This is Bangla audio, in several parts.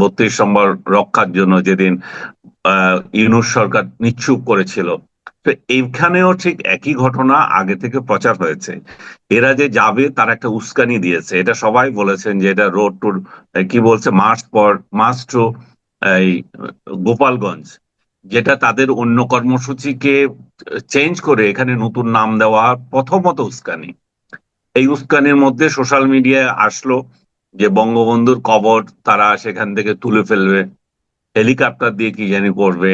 বত্রিশ নম্বর রক্ষার জন্য যেদিন ইউনুস সরকার নিচ্ছুপ করেছিল। তো এইখানেও ঠিক একই ঘটনা আগে থেকে প্রচার হয়েছে। এরা যে যাবে, তার একটা উস্কানি দিয়েছে। এটা সবাই বলেছেন যে এটা রোড টু কি বলছে? মার্চ পর মার্চ টু এই, গোপালগঞ্জ। যেটা তাদের অন্য কর্মসূচিকে চেঞ্জ করে এখানে নতুন নাম দেওয়া প্রথমত উস্কানি। এই উস্কানির মধ্যে সোশ্যাল মিডিয়ায় আসলো। যে বঙ্গবন্ধুর কবর তারা সেখান থেকে তুলে ফেলবে, হেলিকপ্টার দিয়ে কি জানি করবে,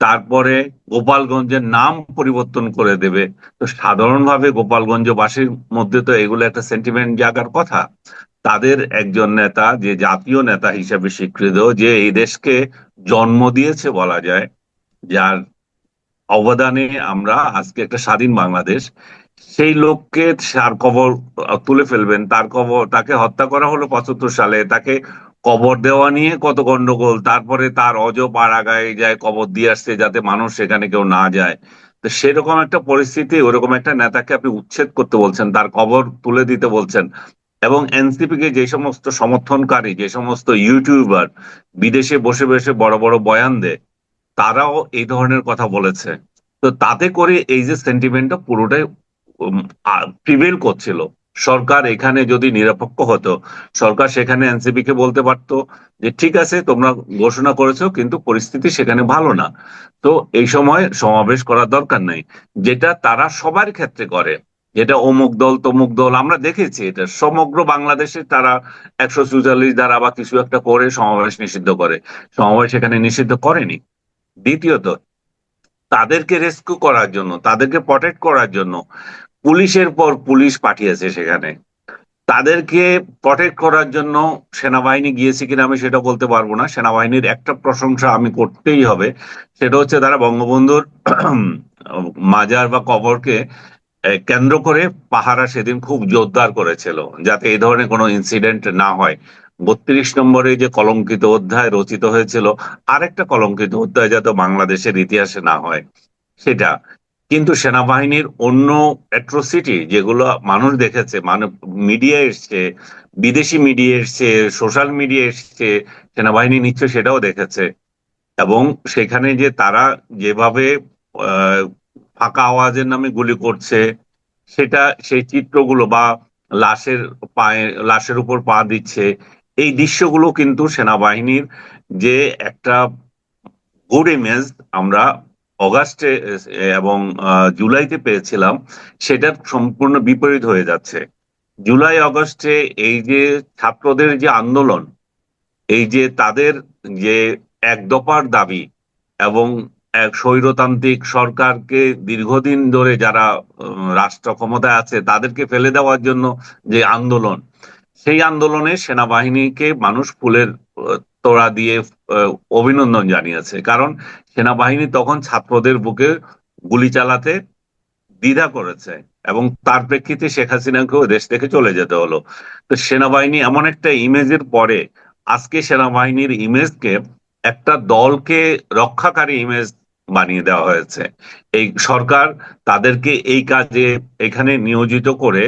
তারপরে গোপালগঞ্জের নাম পরিবর্তন করে দেবে। তো সাধারণভাবে গোপালগঞ্জবাসীর মধ্যে তো এগুলো একটা সেন্টিমেন্ট জাগার কথা। তাদের একজন নেতা, যে জাতীয় নেতা হিসেবে স্বীকৃত, যে এই দেশকে জন্ম দিয়েছে বলা যায়, যার অবদানে আমরা আজকে একটা স্বাধীন বাংলাদেশ। সেই লোককে তার কবর তুলে ফেলবেন। তার কবর, তাকে হত্যা করা হলো পঁচাত্তর সালে। তাকে কবর দেওয়া নিয়ে কত গন্ডগোল। তারপরে তার অজ পাড়াগায় যায়, কবর দিয়ে আসছে যাতে মানুষ সেখানে কেউ না যায়। তো সেরকম একটা পরিস্থিতি, ওরকম একটা নেতাকে আপনি উচ্ছেদ করতে বলছেন, তার কবর তুলে দিতে বলছেন। এবং এনসিপি কে যে সমস্ত সমর্থনকারী, যে সমস্ত ইউটিউবার বিদেশে বসে বসে বড় বড় বয়ান দেয়, তারাও এই ধরনের কথা বলেছে। তো তাতে করে এই যে সেন্টিমেন্টটা পুরোটাই প্রিভেল করছিল। সরকার এখানে যদি নিরপেক্ষ হতো, সরকার সেখানে এনসিপি কে বলতে পারতো যে, ঠিক আছে, তোমরা ঘোষণা করেছ, কিন্তু পরিস্থিতি সেখানে ভালো না। তো এই সময় সমাবেশ করার দরকার নেই। যেটা তারা সবার ক্ষেত্রে করে, যেটা অমুক দল, তমুক দল, আমরা দেখেছি এটা। সমগ্র বাংলাদেশে তারা একশো চুয়াল্লিশ দ্বারা বা কিছু একটা করে সমাবেশ নিষিদ্ধ করে। সমাবেশ এখানে নিষিদ্ধ করেনি। দ্বিতীয়ত তাদেরকে রেস্কিউ করার জন্য, তাদেরকে প্রটেক্ট করার জন্য পুলিশের পর পুলিশ পাঠিয়েছে সেখানে। তাদেরকে প্রটেক্ট করার জন্য সেনাবাহিনী গিয়েছে কিনা আমি সেটা বলতে পারব না। সেনাবাহিনীর একটা প্রশংসা আমি করতেই হবে। সেটা হচ্ছে তারা বঙ্গবন্ধুর মাজার বা কবরকে কেন্দ্র করে পাহারা সেদিন খুব জোরদার করেছিল, যাতে এই ধরনের কোনো ইনসিডেন্ট না হয়। বত্রিশ নম্বরে যে কলঙ্কিত অধ্যায় রচিত হয়েছিল, আরেকটা কলঙ্কিত অধ্যায় যাতে বাংলাদেশের ইতিহাসে না হয়, সেটা। কিন্তু সেনাবাহিনীর অন্য অ্যাট্রোসিটি যেগুলো মানুষ দেখেছে মানে মিডিয়া এসছে, বিদেশি মিডিয়া এসছে সোশ্যাল মিডিয়া এসছে, সেনাবাহিনী নিশ্চয় সেটাও দেখেছে। এবং সেখানে যে তারা যেভাবে ফাঁকা আওয়াজের নামে গুলি করছে, সেটা সেই চিত্রগুলো বা লাশের পায়ে, লাশের উপর পা দিচ্ছে এই দৃশ্যগুলো কিন্তু সেনাবাহিনীর যে একটা গুড ইমেজ আমরা অগাস্টে, এবং জুলাইতে পেয়েছিলাম, সেটার সম্পূর্ণ বিপরীত হয়ে যাচ্ছে। জুলাই, অগস্টে এই যে ছাত্রদের যে আন্দোলন, এই যে তাদের যে এক দফার দাবি এবং এক স্বৈরতান্ত্রিক সরকারকে দীর্ঘদিন ধরে যারা রাষ্ট্র ক্ষমতায় আছে, তাদেরকে ফেলে দেওয়ার জন্য যে আন্দোলন সেই আন্দোলনে সেনাবাহিনীকে মানুষ ফুলের তোড়া দিয়ে অভিনন্দন জানিয়েছে। কারণ সেনাবাহিনী তখন ছাত্রদের বুকে গুলি চালাতে দ্বিধা করেছে এবং তার প্রেক্ষিতে শেখ হাসিনাকেও দেশ থেকে চলে যেতে হলো। তো সেনাবাহিনী এমন একটা ইমেজের পরে আজকে সেনাবাহিনীর ইমেজকে একটা দলকে রক্ষাকারী ইমেজ বানিয়ে দেওয়া হয়েছে। এই সরকার তাদেরকে এই কাজে এখানে নিয়োজিত করে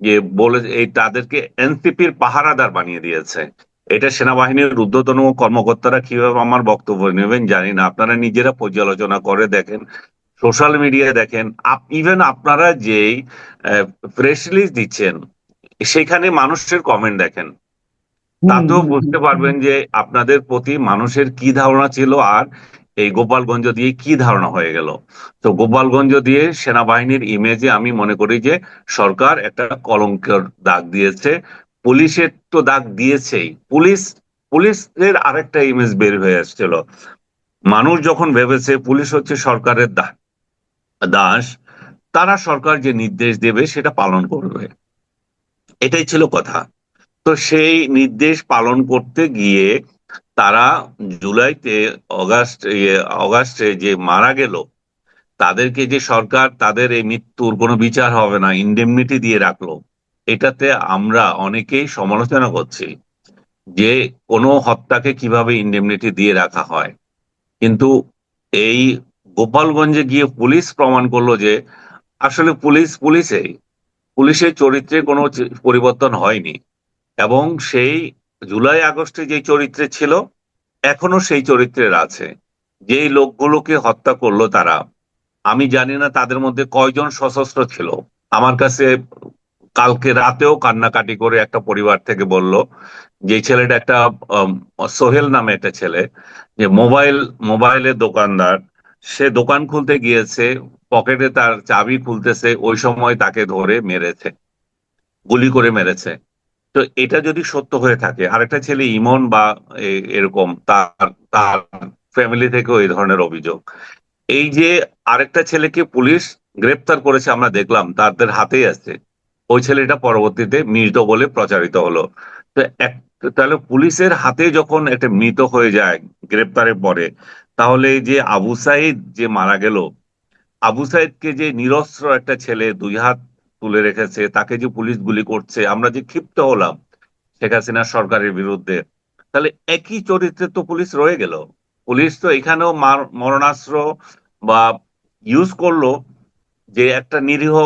যে বলে এই তাদেরকে এনসিপির পাহারাদার বানিয়ে দিয়েছে। এটা সেনাবাহিনীর ঊর্ধ্বতন কর্মকর্তারা কীভাবে আমার বক্তব্য নেবেন জানি না। আপনারা নিজেরা পর্যালোচনা করে দেখেন সোশ্যাল মিডিয়া দেখেন। ইভেন আপনারা যেই প্রেস রিলিজ দিচ্ছেন সেখানে মানুষের কমেন্ট দেখেন। তাতেও বুঝতে পারবেন যে আপনাদের প্রতি মানুষের কি ধারণা ছিল আর এই গোপালগঞ্জ দিয়ে কি ধারণা হয়ে গেল? তো গোপালগঞ্জ দিয়ে সেনাবাহিনীর ইমেজে আমি মনে করি যে সরকার একটা কলঙ্কের দাগ দিয়েছে, পুলিশের তো দাগ দিয়েছেই। পুলিশ, পুলিশের আরেকটা ইমেজ বের হয়ে আসছিল। মানুষ যখন ভেবেছে পুলিশ হচ্ছে সরকারের দাস, তারা সরকার যে নির্দেশ দেবে সেটা পালন করবে। এটাই ছিল কথা। তো সেই নির্দেশ পালন করতে গিয়ে তারা জুলাইতে অগাস্ট অগাস্টে যে মারা গেল, তাদেরকে যে সরকার, তাদের এই মৃত্যুর কোনো বিচার হবে না ইন্ডেমনিটি দিয়ে রাখল, এটাতে আমরা অনেকেই সমালোচনা করছি যে কোনো হত্যাকে কীভাবে ইন্ডেমনিটি দিয়ে রাখা হয়। কিন্তু এই গোপালগঞ্জে গিয়ে পুলিশ প্রমাণ করল যে আসলে পুলিশ পুলিশেই, পুলিশের চরিত্রে কোনো পরিবর্তন হয়নি এবং সেই জুলাই আগস্টে যে চরিত্রে ছিল, এখনও সেই চরিত্রের আছে। যেই লোকগুলোকে হত্যা করল তারা, আমি জানি না তাদের মধ্যে কয়জন সশস্ত্র ছিল। আমার কাছে কালকে রাতেও কান্নাকাটি করে একটা পরিবার থেকে বলল, যে ছেলেটা একটা সোহেল নামে একটা ছেলে, যে মোবাইল, মোবাইলের দোকানদার, সে দোকান খুলতে গিয়েছে, পকেটে তার চাবি খুলতেছে, ওই সময় তাকে ধরে মেরেছে, গুলি করে মেরেছে। তো এটা যদি সত্য হয়ে থাকে, আরেকটা ছেলে ইমন বা এরকম, তার তার ফ্যামিলি থেকেও এই ধরনের অভিযোগ। এই যে আরেকটা ছেলেকে পুলিশ গ্রেপ্তার করেছে, আমরা দেখলাম, তাদের হাতেই আছে। ওই ছেলেটা পরবর্তীতে মৃত বলে প্রচারিত হলো। তো এক, তাহলে পুলিশের হাতে যখন একটা মৃত হয়ে যায় গ্রেপ্তারের পরে, তাহলে যে আবু সাইদ যে মারা গেল, আবু সাইদকে যে নিরস্ত্র একটা ছেলে দুই হাত তুলে রেখেছে, তাকে যে পুলিশ গুলি করছে, আমরা যে ক্ষিপ্ত হলাম, শেখ হাসিনা সরকারের বিরুদ্ধে, তাহলে একই চরিত্রে তো পুলিশ রয়ে গেল। পুলিশ তো এখানেও মরণাস্ত্র বা ইউজ করল যে একটা নিরীহ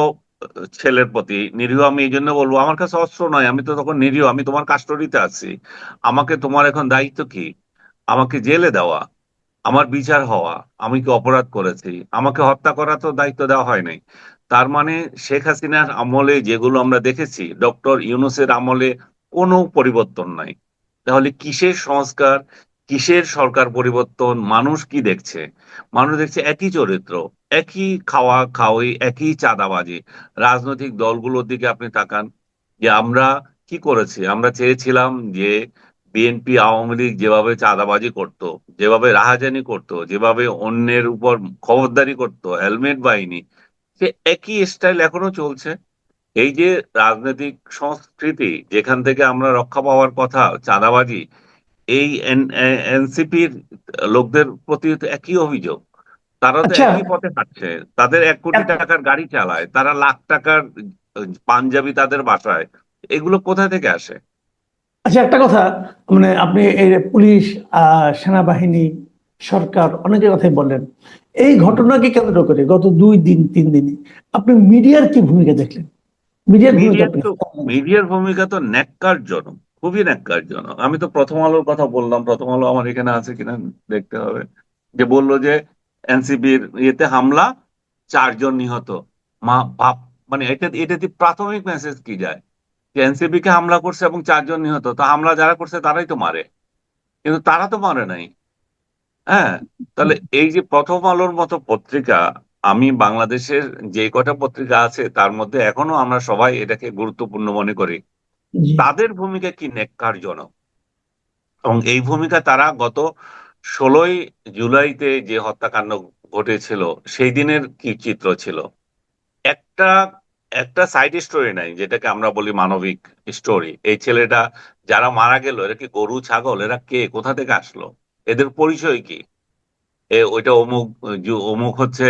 ছেলের প্রতি। নিরীহ আমি এই জন্য বলব, আমার কাছে অস্ত্র নয়, আমি তো তখন নিরীহ, আমি তোমার কাস্টডিতে আছি। আমাকে তোমার এখন দায়িত্ব কি? আমাকে জেলে দেওয়া, আমার বিচার হওয়া, আমি কি অপরাধ করেছি? আমাকে হত্যা করা তো দায়িত্ব দেওয়া হয় নাই। তার মানে শেখ হাসিনার আমলে যেগুলো আমরা দেখেছি, ডক্টর ইউনুসের আমলে কোনো পরিবর্তন নাই। তাহলে কিসের সংস্কার, কিসের সরকার পরিবর্তন, মানুষ কি দেখছে? মানুষ দেখছে একই চরিত্র, একই খাওয়া খাওয়াই একই চাঁদাবাজি। রাজনৈতিক দলগুলোর দিকে আপনি তাকান, যে আমরা কি করেছি? আমরা চেয়েছিলাম যে বিএনপি, আওয়ামী লীগ যেভাবে চাঁদাবাজি করত, যেভাবে রাহাজানি করত, যেভাবে অন্যের উপর খবরদারি করত, হেলমেট বাহিনী সে একই স্টাইল এখনও চলছে। এই যে রাজনৈতিক সংস্কৃতি যেখান থেকে আমরা রক্ষা পাওয়ার কথা চাঁদাবাজি এই এনসিপির লোকদের প্রতি একই অভিযোগ। তারা তো আচ্ছা। একই পথে হাঁটছে। তাদের এক কোটি টাকার গাড়ি চালায় তারা লাখ টাকার পাঞ্জাবি তাদের বাসায়। এগুলো কোথা থেকে আসে? আচ্ছা একটা কথা মানে আপনি এই পুলিশ আহ, সেনাবাহিনী সরকার অনেকের কথাই বললেন। এই ঘটনাকে কেন্দ্র করে? গত দুই দিন তিন দিনে। আপনি মিডিয়ার কি ভূমিকা দেখলেন? মিডিয়ার ভূমিকা মিডিয়ার ভূমিকা তো ন্যাক্কারজনক খুবই ন্যাক্কারজনক। আমি তো প্রথম আলোর কথা বললাম প্রথম আলো আমার এখানে আছে কিনা দেখতে হবে। যে বলল যে এনসিপির ইয়েতে হামলা চারজন নিহত। মা বাপ মানে এটা এটাতে প্রাথমিক মেসেজ কি যায়? যে এনসিপি কে হামলা করছে এবং চারজন নিহত। তো হামলা যারা করছে তারাই তো মারে। কিন্তু তারা তো মারে নাই। হ্যাঁ তাহলে এই যে প্রথম আলোর মতো পত্রিকা আমি বাংলাদেশের যে কটা পত্রিকা আছে তার মধ্যে এখনও আমরা সবাই এটাকে গুরুত্বপূর্ণ মনে করি। তাদের ভূমিকা কি নেককারজনক এবং এই ভূমিকা তারা গত ষোলোই জুলাইতে যে হত্যাকাণ্ড ঘটেছিল সেই দিনের কি চিত্র ছিল? একটা একটা সাইড স্টোরি নাই যেটাকে আমরা বলি মানবিক স্টোরি এই ছেলেটা যারা মারা গেল এরা কি গরু ছাগল এরা কে? কোথা থেকে আসলো? এদের পরিচয় কি? ওইটা অমুক অমুক হচ্ছে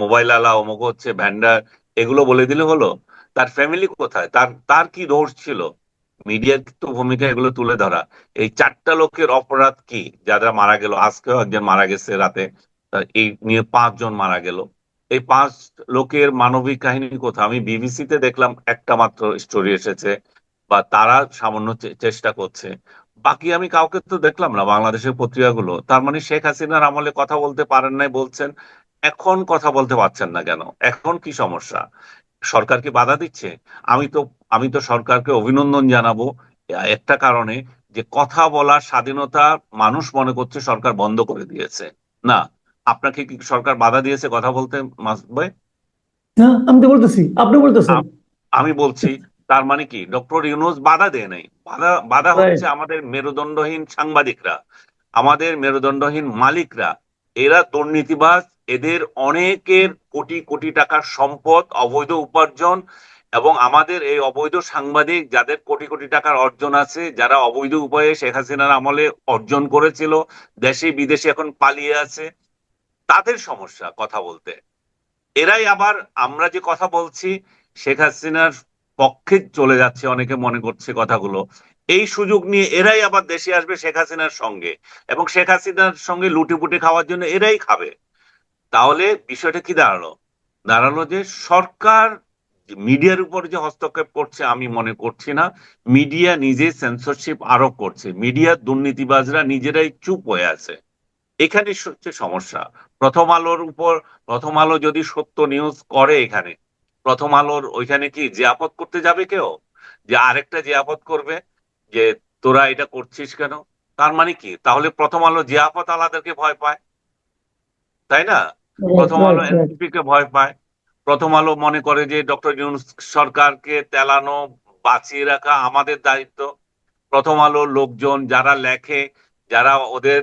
মোবাইল আলা, অমুক হচ্ছে ভ্যান্ডার এগুলো বলে দিলে হলো। তার ফ্যামিলি কোথায়? তার তার কি দোষ ছিল? মিডিয়ার তো ভূমিকা এগুলো তুলে ধরা। এই চারটা লোকের অপরাধ কি? যারা মারা গেল, আজকেও একজন মারা গেছে রাতে এই নিয়ে পাঁচজন মারা গেল। এই পাঁচ লোকের মানবিক কাহিনী কোথায়? আমি বিবিসিতে দেখলাম একটা মাত্র স্টোরি এসেছে, বা তারা সামান্য চেষ্টা করছে। বাকি আমি কাউকে তো দেখলাম না বাংলাদেশের পত্রিকাগুলো। তার মানে শেখ হাসিনার আমলে কথা বলতে পারেন নাই বলছেন এখন কথা বলতে পারছেন না কেন? এখন কি সমস্যা? সরকার কি বাধা দিচ্ছে? আমি তো আমি তো সরকারকে অভিনন্দন জানাব একটা কারণে যে কথা বলার স্বাধীনতা মানুষ মনে করছে সরকার বন্ধ করে দিয়েছে। না আপনাকে কি সরকার বাধা দিয়েছে কথা বলতে ভাই? হ্যাঁ আমি তো বলতেছি আপনি বলতেছেন। আমি বলছি তার মানে কি? ডক্টর ইউনুস বাধা দেয় নাই। বাধা বাধা হচ্ছে আমাদের মেরুদণ্ডহীন সাংবাদিকরা আমাদের মেরুদণ্ডহীন মালিকরা। এরা দুর্নীতিবাজ এদের অনেকের কোটি কোটি টাকার সম্পদ অবৈধ উপার্জন এবং আমাদের এই অবৈধ সাংবাদিক যাদের কোটি কোটি টাকার অর্জন আছে যারা অবৈধ উপায়ে শেখ হাসিনার আমলে অর্জন করেছিল দেশে বিদেশে এখন পালিয়ে আছে তাদের সমস্যা কথা বলতে। এরাই আবার আমরা যে কথা বলছি শেখ হাসিনার পক্ষে চলে যাচ্ছে অনেকে মনে করছে কথাগুলো। এই সুযোগ নিয়ে এরাই আবার দেশে আসবে শেখ হাসিনার সঙ্গে। এবং শেখ হাসিনার সঙ্গে লুটিপুটি খাওয়ার জন্য এরাই খাবে। তাহলে বিষয়টা কি দাঁড়াল? দাঁড়াল যে সরকার মিডিয়ার উপর যে হস্তক্ষেপ করছে আমি মনে করছি না। মিডিয়া নিজে সেন্সরশিপ আরোপ করছে। মিডিয়ার দুর্নীতিবাজরা নিজেরাই চুপ হয়ে আছে। এখানে হচ্ছে সমস্যা। প্রথম আলোর উপর প্রথম আলো যদি সত্য নিউজ করে এখানে প্রথম আলোর ওইখানে কি জিয়াপত করতে যাবে কেউ? যে আরেকটা জিয়াপত করবে যে তোরা এটা করছিস কেন? তার মানে কি? তাহলে প্রথম আলো জিয়াপত আলাদাকে ভয় পায় তাই না? প্রথম আলো. এনসিপি কে ভয় পায়। প্রথম আলো মনে করে যে ডক্টর ইউনুস সরকারকে তেলানো বাঁচিয়ে রাখা আমাদের দায়িত্ব। প্রথম আলো লোকজন যারা লেখে যারা ওদের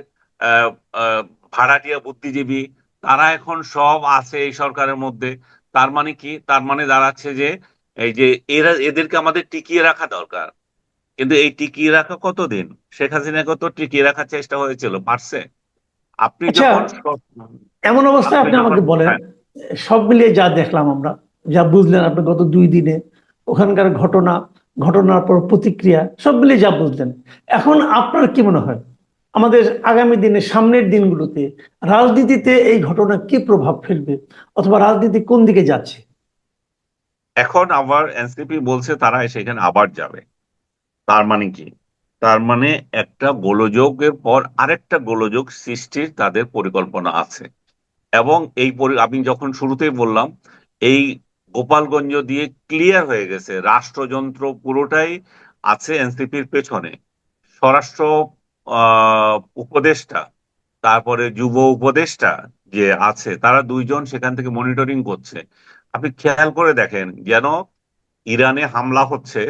ভাড়াটিয়া বুদ্ধিজীবী তারা এখন সব আছে এই সরকারের মধ্যে। তার মানে কি? তার মানে দাঁড়াচ্ছে যে এই যে এরা এদেরকে আমাদের টিকিয়ে রাখা দরকার। কিন্তু এই টিকিয়ে রাখা কতদিন? শেখ হাসিনাকে তো টিকিয়ে রাখার চেষ্টা হয়েছিল পারছে? আপনি আচ্ছা, যখন এমন অবস্থায় আপনি আপনি আমাকে বলেন হ্যাঁ। সব মিলিয়ে যা দেখলাম আমরা যা বুঝলেন আপনি গত দুই দিনে ওখানকার ঘটনা ঘটনার পর প্রতিক্রিয়া সব মিলিয়ে যা বুঝলেন এখন আপনার কি মনে হয়? আমাদের আগামী দিনে সামনের দিনগুলোতে রাজনীতিতে এই ঘটনা কি প্রভাব ফেলবে? অথবা রাজনীতি কোন দিকে যাচ্ছে? এখন আবার এনসিপি বলছে তারা সেখানে আবার যাবে। তার মানে কি? তার মানে একটা গোলযোগের পর আরেকটা গোলযোগ সৃষ্টির তাদের পরিকল্পনা আছে। এবং এই আমি যখন শুরুতেই বললাম, এই গোপালগঞ্জ দিয়ে ক্লিয়ার হয়ে গেছে, রাষ্ট্রযন্ত্র পুরোটাই আছে এনসিপির পেছনে। স্বরাষ্ট্র উপদেষ্টা তারপরে যুব উপদেষ্টা যে আছে তারা দুইজন সেখান থেকে মনিটরিং করছে। আপনি খেয়াল করে দেখেন যেন ইরানে হামলা হচ্ছে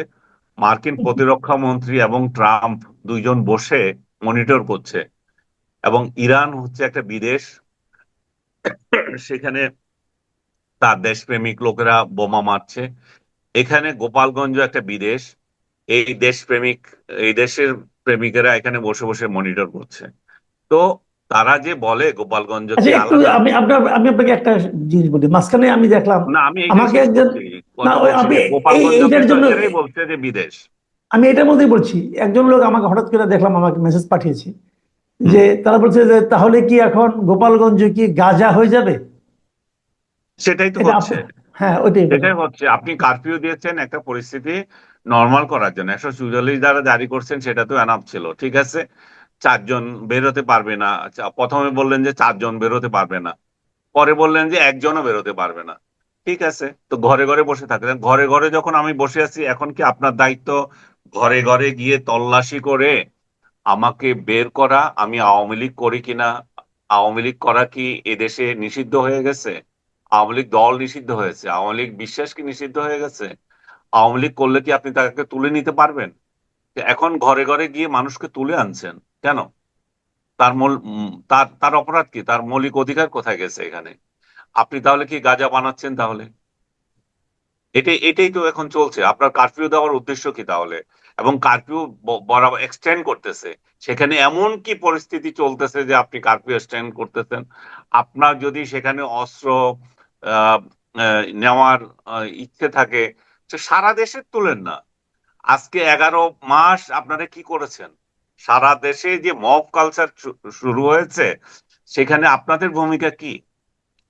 মার্কিন প্রতিরক্ষা মন্ত্রী এবং ট্রাম্প দুইজন বসে মনিটর করছে এবং ইরান হচ্ছে একটা বিদেশ সেখানে তার দেশপ্রেমিক লোকেরা বোমা মারছে। এখানে গোপালগঞ্জ একটা বিদেশ এই দেশপ্রেমিক এই দেশের প্রেমিকেরা এখানে বসে বসে মনিটর করছে। তো তারা যে বলে গোপালগঞ্জকে আচ্ছা আমি আপনার আমি আপনাকে একটা জিনিস বলি। মাঝখানে আমি দেখলাম না আমি আমাকে একজন- বলছে যে বিদেশ। আমি এটার মধ্যেই বলছি একজন লোক আমাকে হঠাৎ করে দেখলাম আমাকে মেসেজ পাঠিয়েছে যে তারা বলছে যে তাহলে কি এখন গোপালগঞ্জ কি গাজা হয়ে যাবে? সেটাই তো হচ্ছে। হ্যাঁ ওইটাই। হচ্ছে। আপনি কারফিউ দিয়েছেন একটা পরিস্থিতি নর্মাল করার জন্য। একশো চুয়াল্লিশ দ্বারা জারি করছেন সেটা তো এনাফ ছিল ঠিক আছে? চারজন বেরোতে পারবে না। আচ্ছা, প্রথমে বললেন যে চারজন বেরোতে পারবে না। পরে বললেন যে একজনও বেরোতে পারবে না। ঠিক আছে? তো ঘরে ঘরে বসে থাকলেন ঘরে ঘরে যখন আমি বসে আছি এখন কি আপনার দায়িত্ব? ঘরে ঘরে গিয়ে তল্লাশি করে আমাকে বের করা আমি আওয়ামী লীগ করি কিনা? আওয়ামী লীগ করা কি এদেশে নিষিদ্ধ হয়ে গেছে? আওয়ামী লীগ দল নিষিদ্ধ হয়েছে? আওয়ামী লীগ বিশ্বাস কি নিষিদ্ধ হয়ে গেছে? আওয়ামী লীগ করলে কি আপনি তাকে তুলে নিতে পারবেন? এখন ঘরে ঘরে গিয়ে মানুষকে তুলে আনছেন। কেন? তার মূল তার তার অপরাধ কি? তার মৌলিক অধিকার কোথায় গেছে এখানে? আপনি তাহলে কি গাঁজা বানাচ্ছেন তাহলে? এটাই এটাই তো এখন চলছে। আপনার কারফিউ দেওয়ার উদ্দেশ্য কি তাহলে? এবং কারফিউ বরাবর এক্সটেন্ড করতেছে। সেখানে এমন কি পরিস্থিতি চলতেছে যে আপনি কারফিউ এক্সটেন্ড করতেছেন? আপনার যদি সেখানে অস্ত্র নেওয়ার ইচ্ছে থাকে সারা দেশে তুলেন না। আজকে এগারো মাস আপনারা কি করেছেন? সারা দেশে যে মব কালচার শুরু হয়েছে সেখানে আপনাদের ভূমিকা কি?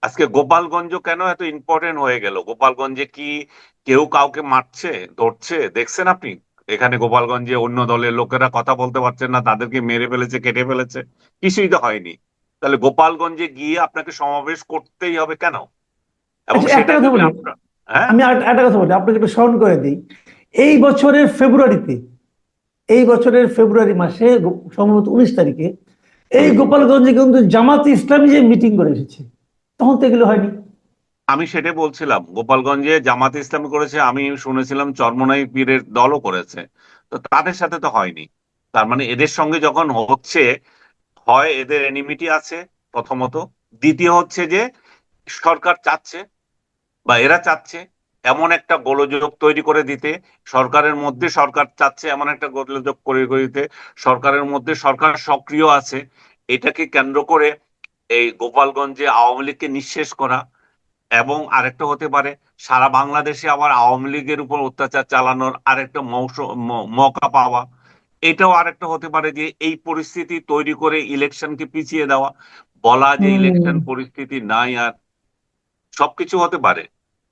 আজকে গোপালগঞ্জ কেন এত ইম্পর্টেন্ট হয়ে গেল? গোপালগঞ্জে কি কেউ কাউকে মারছে ধরছে? দেখছেন আপনি? এখানে গোপালগঞ্জে অন্য দলের লোকেরা কথা বলতে পারছেন না তাদেরকে মেরে ফেলেছে কেটে ফেলেছে কিছুই তো হয়নি। তাহলে গোপালগঞ্জে গিয়ে আপনাকে সমাবেশ করতেই হবে কেন? এবং আচ্ছা, সেটা হ্যাঁ? আমি একটা কথা বলি আপনাকে একটু স্মরণ করে দিই। এই বছরের ফেব্রুয়ারিতে এই বছরের ফেব্রুয়ারি মাসে সম্ভবত উনিশ তারিখে এই গোপালগঞ্জে কিন্তু জামাত ইসলামী যে মিটিং করে এসেছে তখন তো এগুলো হয়নি। আমি সেটাই বলছিলাম গোপালগঞ্জে জামাত ইসলামী করেছে আমি শুনেছিলাম চরমনাই পীরের দলও করেছে তো তাদের সাথে তো হয়নি। তার মানে এদের সঙ্গে যখন হচ্ছে হয় এদের এনিমিটি আছে প্রথমত। দ্বিতীয় হচ্ছে যে সরকার চাচ্ছে বা এরা চাচ্ছে এমন একটা গোলযোগ তৈরি করে দিতে সরকারের মধ্যে সরকার চাচ্ছে এমন একটা গোলযোগ করে দিতে সরকারের মধ্যে সরকার সক্রিয় আছে এটাকে কেন্দ্র করে এই গোপালগঞ্জে আওয়ামী লীগকে নিঃশেষ করা এবং আরেকটা হতে পারে সারা বাংলাদেশে আবার আওয়ামী লীগের উপর অত্যাচার চালানোর আরেকটা মৌকা পাওয়া। এটাও আরেকটা হতে পারে যে এই পরিস্থিতি তৈরি করে ইলেকশনকে পিছিয়ে দেওয়া। বলা যে ইলেকশন পরিস্থিতি নাই আর সবকিছু হতে পারে।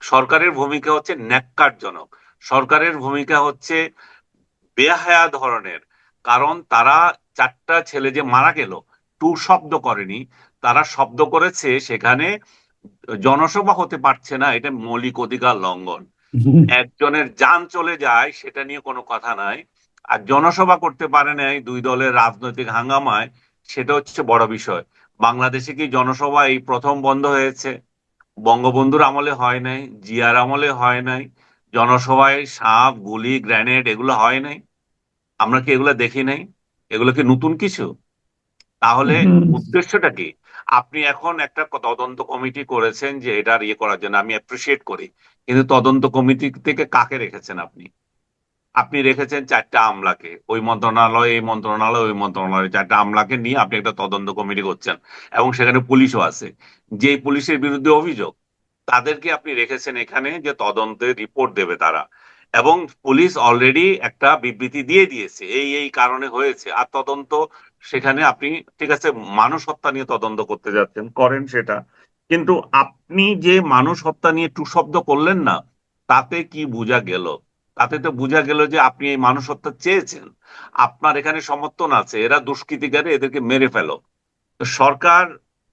সরকারের ভূমিকা হচ্ছে ন্যাক্কারজনক। সরকারের ভূমিকা হচ্ছে বেহায়া ধরনের। কারণ তারা চারটা ছেলে যে মারা গেল টু শব্দ করেনি। তারা শব্দ করেছে সেখানে জনসভা হতে পারছে না এটা মৌলিক অধিকার লঙ্ঘন। একজনের যান চলে যায় সেটা নিয়ে কোনো কথা নাই। আর জনসভা করতে পারে নাই দুই দলের রাজনৈতিক হাঙ্গামায় সেটা হচ্ছে বড় বিষয়। বাংলাদেশে কি জনসভা এই প্রথম বন্ধ হয়েছে? বঙ্গবন্ধুর আমলে হয় নাই জিয়ার আমলে হয় নাই জনসভায় সাপ গুলি গ্রেনেড এগুলো হয় নাই। আমরা কি এগুলো দেখি নাই? এগুলো কি নতুন কিছু? তাহলে উদ্দেশ্যটা কি? আপনি এখন একটা তদন্ত কমিটি করেছেন যে এটার ইয়ে করার জন্য আমি অ্যাপ্রিসিয়েট করি। কিন্তু তদন্ত কমিটি থেকে কাকে রেখেছেন আপনি? আপনি রেখেছেন চারটা আমলাকে। ওই মন্ত্রণালয়, এই মন্ত্রণালয়, ওই মন্ত্রণালয় চারটা আমলাকে নিয়ে আপনি একটা তদন্ত কমিটি করছেন এবং সেখানে পুলিশও আছে। যে পুলিশের বিরুদ্ধে অভিযোগ, তাদেরকে আপনি রেখেছেন এখানে যে তদন্তের রিপোর্ট দেবে তারা। এবং পুলিশ অলরেডি একটা বিবৃতি দিয়ে দিয়েছে, এই এই কারণে হয়েছে। আর তদন্ত সেখানে আপনি, ঠিক আছে, মানুষ হত্যা নিয়ে তদন্ত করতে যাচ্ছেন, করেন সেটা। কিন্তু আপনি যে মানুষ হত্যা নিয়ে টু শব্দ করলেন না, তাতে কি বোঝা গেল? তাতে তো বোঝা গেল যে আপনি এই মানুষ চেয়েছেন। আপনার এখানে সমর্থন আছে, এরা দুষ্কৃতিকারী, এদেরকে মেরে ফেলো। সরকার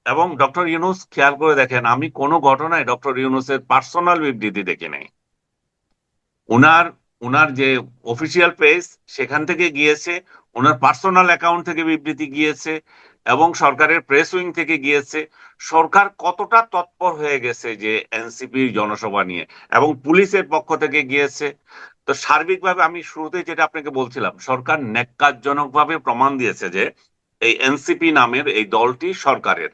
এবং ডক্টর ইউনুস খেয়াল করে দেখেন, আমি কোনো ঘটনায় ডক্টর ইউনুসের পার্সোনাল বিবৃতি দেখি নাই। উনার উনার যে অফিসিয়াল পেজ, সেখান থেকে গিয়েছে ওনার পার্সোনাল অ্যাকাউন্ট থেকে বিবৃতি গিয়েছে। এবং সরকারের প্রেস উইং থেকে গিয়েছে, সরকার কতটা তৎপর হয়ে গেছে যে এনসিপির জনসভা নিয়ে এবং পুলিশের পক্ষ থেকে গিয়েছে। তো সার্বিকভাবে আমি শুরুতে যেটা আপনাকে বলছিলাম, সরকার ন্যাক্কারজনকভাবে প্রমাণ দিয়েছে যে এই এনসিপি নামের এই দলটি সরকারের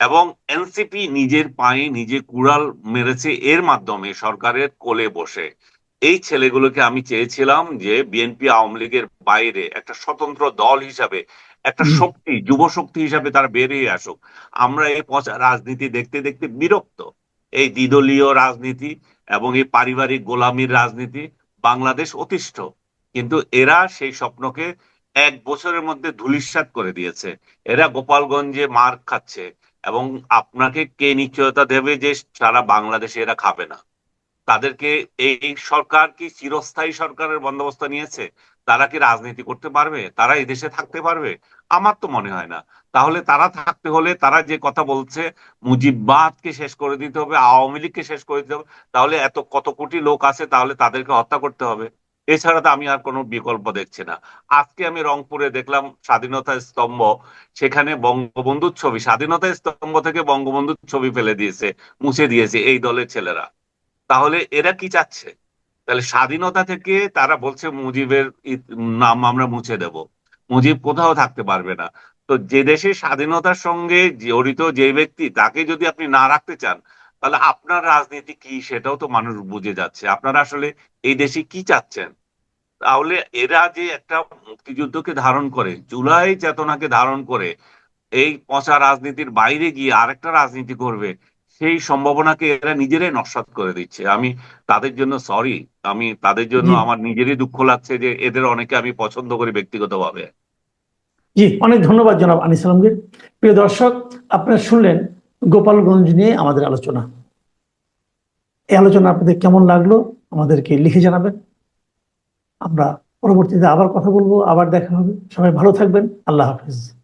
এবং এনসিপি নিজের পায়ে নিজে কুড়াল মেরেছে এর মাধ্যমে সরকারের কোলে বসে। এই ছেলেগুলোকে আমি চেয়েছিলাম যে বিএনপি আওয়ামী লীগের বাইরে একটা স্বতন্ত্র দল হিসাবে একটা শক্তি যুব শক্তি হিসাবে তারা বেরিয়ে আসুক। আমরা এই পচা রাজনীতি দেখতে দেখতে বিরক্ত। এই দ্বিদলীয় রাজনীতি এবং এই পারিবারিক গোলামির রাজনীতি বাংলাদেশ অতিষ্ঠ। কিন্তু এরা সেই স্বপ্নকে এক বছরের মধ্যে ধূলিসাৎ করে দিয়েছে। এরা গোপালগঞ্জে মার খাচ্ছে এবং আপনাকে কে নিশ্চয়তা দেবে যে সারা বাংলাদেশে এরা খাবে না? তাদেরকে এই সরকার কি চিরস্থায়ী সরকারের বন্দোবস্ত নিয়েছে? তারা কি রাজনীতি করতে পারবে? তারা এই দেশে থাকতে পারবে? আমার তো মনে হয় না। তাহলে তারা থাকতে হলে তারা যে কথা বলছে, মুজিববাদকে শেষ করে দিতে হবে, আওয়ামী লীগকে শেষ করে দিতে হবে, তাহলে এত কত কোটি লোক আছে, তাহলে তাদেরকে হত্যা করতে হবে। এছাড়া তো আমি আর কোনো বিকল্প দেখছি না। আজকে আমি রংপুরে দেখলাম স্বাধীনতা স্তম্ভ, সেখানে বঙ্গবন্ধুর ছবি, স্বাধীনতা স্তম্ভ থেকে বঙ্গবন্ধুর ছবি ফেলে দিয়েছে, মুছে দিয়েছে এই দলের ছেলেরা। তাহলে এরা কি চাচ্ছে? তাহলে স্বাধীনতা থেকে তারা বলছে মুজিবের নাম আমরা মুছে দেব। মুজিব কোথাও থাকতে পারবে না। তো যে দেশে স্বাধীনতার সঙ্গে জড়িত যে ব্যক্তি, তাকে যদি আপনি না রাখতে চান, তাহলে আপনার রাজনীতি কি সেটাও তো মানুষ বুঝে যাচ্ছে। আপনারা আসলে এই দেশে কি চাচ্ছেন? তাহলে এরা যে একটা মুক্তিযুদ্ধকে ধারণ করে, জুলাই চেতনাকে ধারণ করে, এই পচা রাজনীতির বাইরে গিয়ে আরেকটা রাজনীতি করবে সেই সম্ভাবনাকে এরা নিজেরাই নস্বাত করে দিচ্ছে। আমি তাদের জন্য সরি আমি তাদের জন্য আমার নিজেরই দুঃখ লাগছে যে এদের অনেকে আমি পছন্দ করি ব্যক্তিগতভাবে। জি অনেক ধন্যবাদ জনাব আনিস আলমগীর। প্রিয় দর্শক আপনারা শুনলেন গোপালগঞ্জ নিয়ে আমাদের আলোচনা। এই আলোচনা আপনাদের কেমন লাগল আমাদেরকে লিখে জানাবেন। আমরা পরবর্তীতে আবার কথা বলব আবার দেখা হবে। সবাই ভালো থাকবেন আল্লাহ হাফিজ।